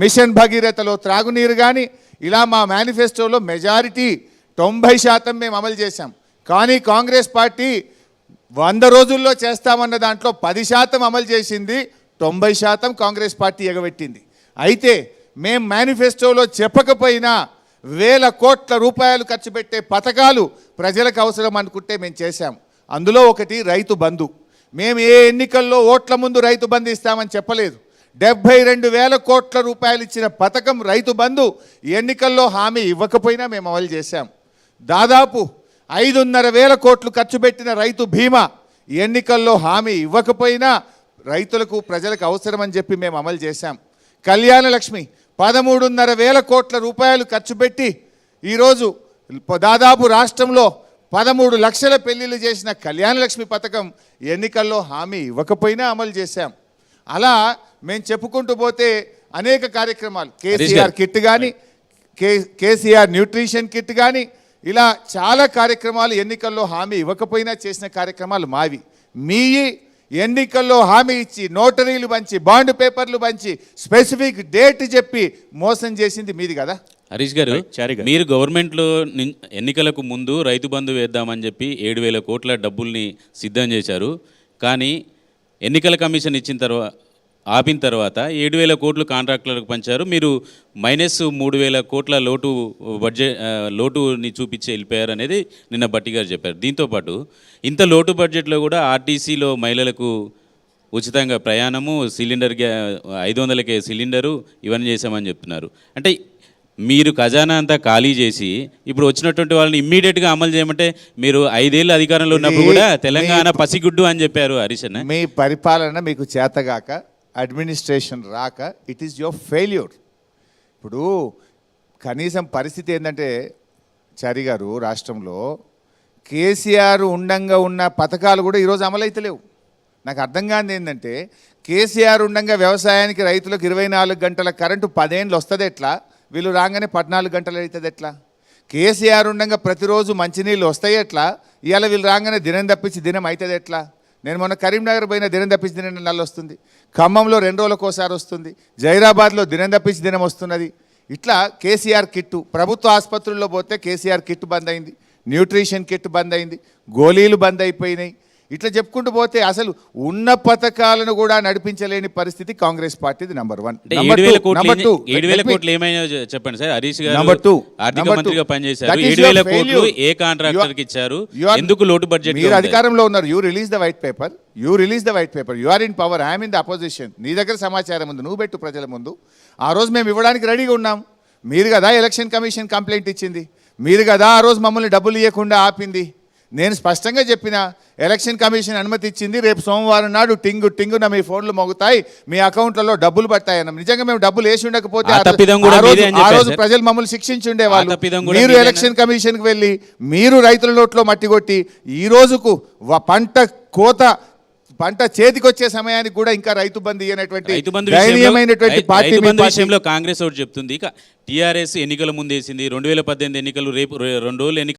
Machine భగీరథలో త్రాగునీరు కానీ ఇలా మా మేనిఫెస్టోలో మెజారిటీ తొంభై శాతం మేము అమలు చేశాం. కానీ కాంగ్రెస్ పార్టీ వంద రోజుల్లో చేస్తామన్న దాంట్లో పది శాతం అమలు చేసింది తొంభై శాతం కాంగ్రెస్ పార్టీ ఎగబెట్టింది. అయితే మేం మేనిఫెస్టోలో చెప్పకపోయినా వేల కోట్ల రూపాయలు ఖర్చు పెట్టే పథకాలు ప్రజలకు అవసరం అనుకుంటే మేము చేశాం. అందులో ఒకటి రైతు బంధు. మేము ఏ ఎన్నికల్లో ఓట్ల ముందు రైతు బంధు ఇస్తామని చెప్పలేదు. డెబ్బై రెండు వేల కోట్ల రూపాయలు ఇచ్చిన పథకం రైతు బంధు ఎన్నికల్లో హామీ ఇవ్వకపోయినా మేము అమలు చేశాం. దాదాపు ఐదున్నర వేల కోట్లు ఖర్చు పెట్టిన రైతు బీమా ఎన్నికల్లో హామీ ఇవ్వకపోయినా రైతులకు ప్రజలకు అవసరమని చెప్పి మేము అమలు చేశాం. కళ్యాణ లక్ష్మి పదమూడున్నర వేల కోట్ల రూపాయలు ఖర్చు పెట్టి ఈరోజు దాదాపు రాష్ట్రంలో పదమూడు లక్షల పెళ్ళిళ్ళు చేసిన కళ్యాణ లక్ష్మి పథకం ఎన్నికల్లో హామీ ఇవ్వకపోయినా అమలు చేశాం. అలా మేము చెప్పుకుంటూ పోతే అనేక కార్యక్రమాలు. కేసీఆర్ కిట్ కానీ కే కేసీఆర్ న్యూట్రిషన్ కిట్ కానీ ఇలా చాలా కార్యక్రమాలు ఎన్నికల్లో హామీ ఇవ్వకపోయినా చేసిన కార్యక్రమాలు మావి. మీ ఎన్నికల్లో హామీ ఇచ్చి నోటరీలు పంచి బాండ్ పేపర్లు పంచి స్పెసిఫిక్ డేట్ చెప్పి మోసం చేసింది మీది కదా? హరీష్ గారు చారి గారు. మీరు గవర్నమెంట్లో నిన్- ఎన్నికలకు ముందు రైతు బంధు వేద్దామని చెప్పి ఏడు వేల కోట్ల డబ్బుల్ని సిద్ధం చేశారు. కానీ ఎన్నికల కమిషన్ ఇచ్చిన తర్వాత ఆపిన తర్వాత ఏడు వేల కోట్లు కాంట్రాక్టులకు పంచారు. మీరు మైనస్ మూడు వేల కోట్ల లోటు బడ్జెట్ లోటుని చూపించి వెళ్ళిపోయారు అనేది నిన్న బట్టి గారు చెప్పారు. దీంతోపాటు ఇంత లోటు బడ్జెట్లో కూడా ఆర్టీసీలో మహిళలకు ఉచితంగా ప్రయాణము సిలిండర్ గ్యా ఐదు వందలకే సిలిండరు ఇవన్నీ చేశామని చెప్తున్నారు. అంటే మీరు ఖజానా అంతా ఖాళీ చేసి ఇప్పుడు వచ్చినటువంటి వాళ్ళని ఇమ్మీడియట్గా అమలు చేయమంటే మీరు ఐదేళ్ళు అధికారంలో ఉన్నప్పుడు కూడా తెలంగాణ పసిగుడ్డు అని చెప్పారు హరీష్ అన్న. మీ పరిపాలన మీకు చేతగాక అడ్మినిస్ట్రేషన్ రాక ఇట్ ఈస్ యువర్ ఫెయిల్యూర్ ఇప్పుడు కనీసం పరిస్థితి ఏంటంటే చారి గారు రాష్ట్రంలో కేసీఆర్ ఉండంగా ఉన్న పథకాలు కూడా ఈరోజు అమలైతలేవు. నాకు అర్థం కానిది ఏంటంటే కేసీఆర్ ఉండంగా వ్యవసాయానికి రైతులకు ఇరవై నాలుగు గంటల కరెంటు పదేళ్ళు వస్తుంది ఎట్లా? వీళ్ళు రాగానే పద్నాలుగు గంటలు అవుతుంది ఎట్లా? కేసీఆర్ ఉండగా ప్రతిరోజు మంచినీళ్ళు వస్తాయి ఎట్లా? ఇవాళ వీళ్ళు రాగానే దినం తప్పించి దినం అవుతుంది ఎట్లా? నేను మొన్న కరీంనగర్ పోయిన దినం తప్పించి దినం నెల వస్తుంది. ఖమ్మంలో రెండు రోజులకు ఒకసారి వస్తుంది. జైరాబాద్లో దినం తప్పించి దినం వస్తున్నది. ఇట్లా కేసీఆర్ కిట్టు. ప్రభుత్వ ఆసుపత్రుల్లో పోతే కేసీఆర్ కిట్ బంద్ అయింది న్యూట్రిషన్ కిట్ బంద్ అయింది గోళీలు బంద్ అయిపోయినాయి ఇట్లా చెప్పుకుంటూ పోతే అసలు ఉన్న పథకాలను కూడా నడిపించలేని పరిస్థితి కాంగ్రెస్ పార్టీది నంబర్ వన్. చెప్పండి సార్. హరీష్ గారు. ఆర్థిక. మంత్రిగా పనిచేశారు. ఏడు వేల కోట్లు. ఏ కాంట్రాక్టర్కి ఇచ్చారు? ఎందుకు లోటు బడ్జెట్ మీరు అధికారంలో ఉన్నారు. You release the white paper you release the white paper you are in power I'm in the opposition నీ దగ్గర సమాచారం ఉంది. నువ్వు పెట్టు ప్రజల ముందు. ఆ రోజు మేము ఇవ్వడానికి రెడీగా ఉన్నాం. మీరు కదా ఎలక్షన్ కమిషన్ కంప్లైంట్ ఇచ్చింది. మీరు కదా ఆ రోజు మమ్మల్ని డబ్బులు ఇవ్వకుండా ఆపింది. నేను స్పష్టంగా చెప్పిన ఎలక్షన్ కమిషన్ అనుమతి ఇచ్చింది రేపు సోమవారం నాడు టింగు టింగున మీ ఫోన్లు మోగుతాయి మీ అకౌంట్లలో డబ్బులు పడతాయి అన్న నిజంగా మేము డబ్బులు వేసి ఉండకపోతే ఆ రోజు-. ప్రజలు మమ్మల్ని శిక్షించి ఉండేవాళ్ళు ఆ తప్పిదం కూడా మీరు? ఎలక్షన్ కమిషన్కి వెళ్ళి మీరు రైతుల నోట్లో మట్టి కొట్టి ఈ రోజుకు పంట కోత పంట చేతికొచ్చే సమయానికి కూడా ఇంకా రైతు బంధు ఇయ్యనటువంటి పార్టీ బంధు. విషయంలో కాంగ్రెస్ ఒకటి చెప్తుంది ఇక టీఆర్ఎస్ ఎన్నికల ముందు వేసింది రెండు వేల పద్దెనిమిది ఎన్నికలు రేపు రెండు రోజులు